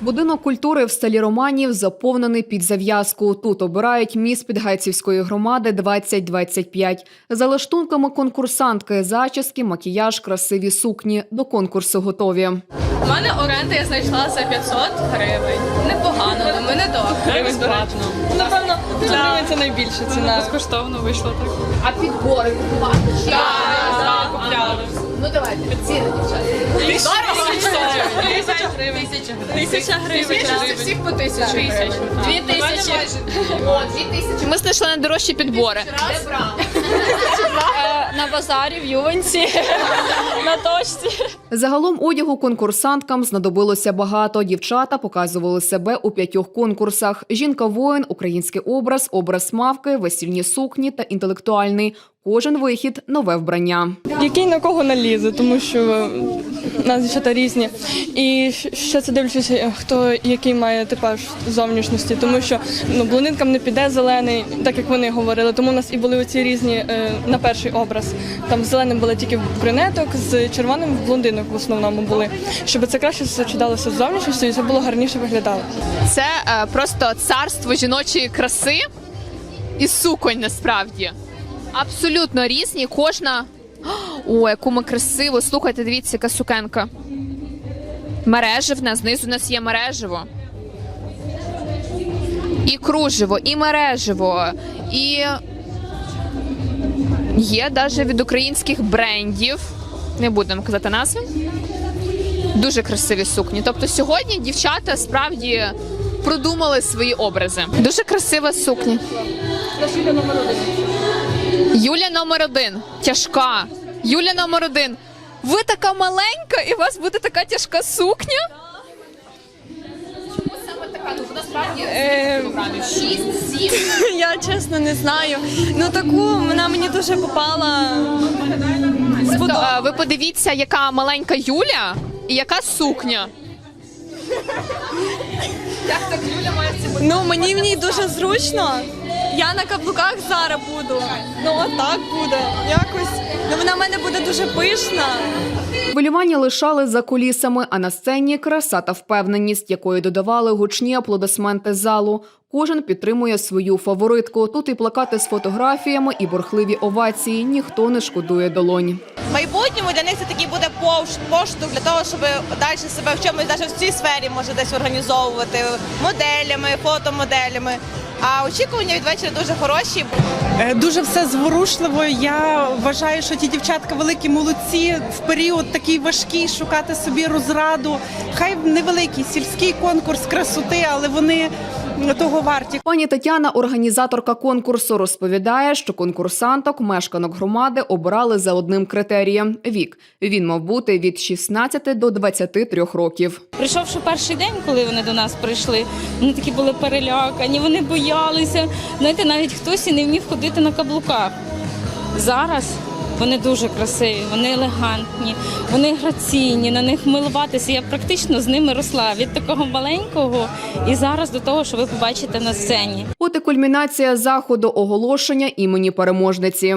Будинок культури в селі Романів заповнений під зав'язку. Тут обирають міст Підгайцівської громади 2025. За лаштунками конкурсантки, зачіски, макіяж, красиві сукні. До конкурсу готові. У мене оренда я знайшла за 500 гривень. Непогано, думаю, не дорого. Безплатно. Напевно, 500 гривень це найбільша ціна. Безкоштовно вийшло так. А підбори купувати? Так, купляли. Ну давайте ціни, дівчата. Тисяча гривень. Тисяча гривень. Всіх по тисячі. Тисячу. Дві тисячі. О, дві тисячі. Ми знайшли найдорожчі підбори. Де брали? На базарі, в Ювенці, на точці. Загалом одягу конкурсанткам знадобилося багато. Дівчата показували себе у п'ятьох конкурсах: жінка-воїн, український образ, образ мавки, весільні сукні та інтелектуальний. Кожен вихід нове вбрання. Який на кого налізе, тому що е, нас дівчата різні. І ще це дивлячись, е, хто який має типаж зовнішності, тому що ну, блондинкам не піде зелений, так як вони говорили. Тому у нас і були оці різні е, на перший образ. Там зеленим були тільки брюнеток, з червоним в блондинок в основному були. Щоб це краще сочеталося з зовнішністю і це було гарніше виглядало. Це е, просто царство жіночої краси і суконь насправді. Абсолютно різні. Кожна. О, яку ми красиво. Слухайте, дивіться, яка сукенка. Мереживна, знизу у нас є мереживо. І кружево, і мереживо, і є навіть від українських брендів. Не будемо казати назви. Дуже красиві сукні. Тобто сьогодні дівчата справді продумали свої образи. Дуже красива сукня. Юля номер один. Тяжка. Юля номер один. Ви така маленька, і у вас буде така тяжка сукня. Чому саме така? Ну, вона справді сім. Я чесно не знаю. Ну таку вона мені дуже попала. Е, ви подивіться, яка маленька Юля і яка сукня. Як так Юля має себе? Ну мені в ній дуже зручно. Я на каблуках зараз буду. Ну отак буде. Якось. Ну вона в мене буде дуже пишна. Вилювання лишали за кулісами, а на сцені краса та впевненість, якої додавали гучні аплодисменти залу. Кожен підтримує свою фаворитку. Тут і плакати з фотографіями, і бурхливі овації. Ніхто не шкодує долонь. В майбутньому для них це такий буде поштовх для того, щоб далі себе в чомусь навіть в цій сфері може десь організовувати моделями, фотомоделями. А очікування від вечора дуже хороші. Е, Дуже все зворушливо. Я вважаю, що ті дівчатка великі молодці в період такий важкий шукати собі розраду. Хай невеликий сільський конкурс красоти, але вони того варті. Пані Тетяна, організаторка конкурсу, розповідає, що конкурсанток, мешканок громади обирали за одним критерієм вік. Він мав бути від 16 до 23 років. Прийшовши перший день, коли вони до нас прийшли, вони такі були перелякані, вони боялися. Знаєте, навіть хтось і не вмів ходити на каблуках. Зараз вони дуже красиві, вони елегантні, вони граційні, на них милуватися. Я практично з ними росла від такого маленького і зараз до того, що ви побачите на сцені. От і кульмінація заходу оголошення імені переможниці.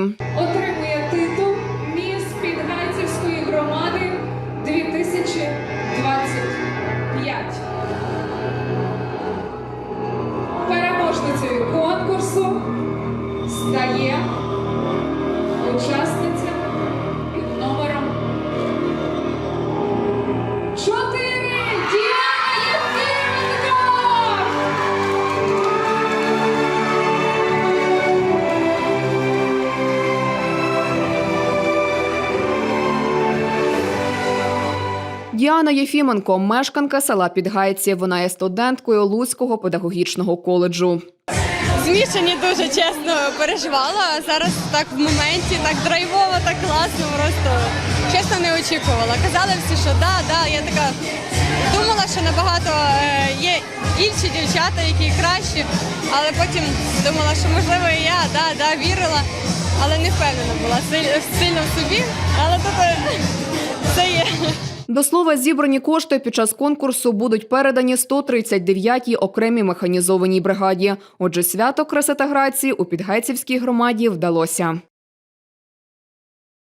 Діана Єфіменко, мешканка села Підгайці. Вона є студенткою Луцького педагогічного коледжу. Змішані дуже чесно переживала. Зараз так в моменті, так драйвово, так класно. Просто чесно не очікувала. Казали всі, що да, да. Я така думала, що набагато е, є інші дівчата, які кращі, але потім думала, що можливо і я, да, да, вірила, але не впевнена була силь- сильно в собі. Але тут е, все є. До слова, зібрані кошти під час конкурсу будуть передані 139-й окремій механізованій бригаді. Отже, свято краси та грації у Підгайцівській громаді вдалося.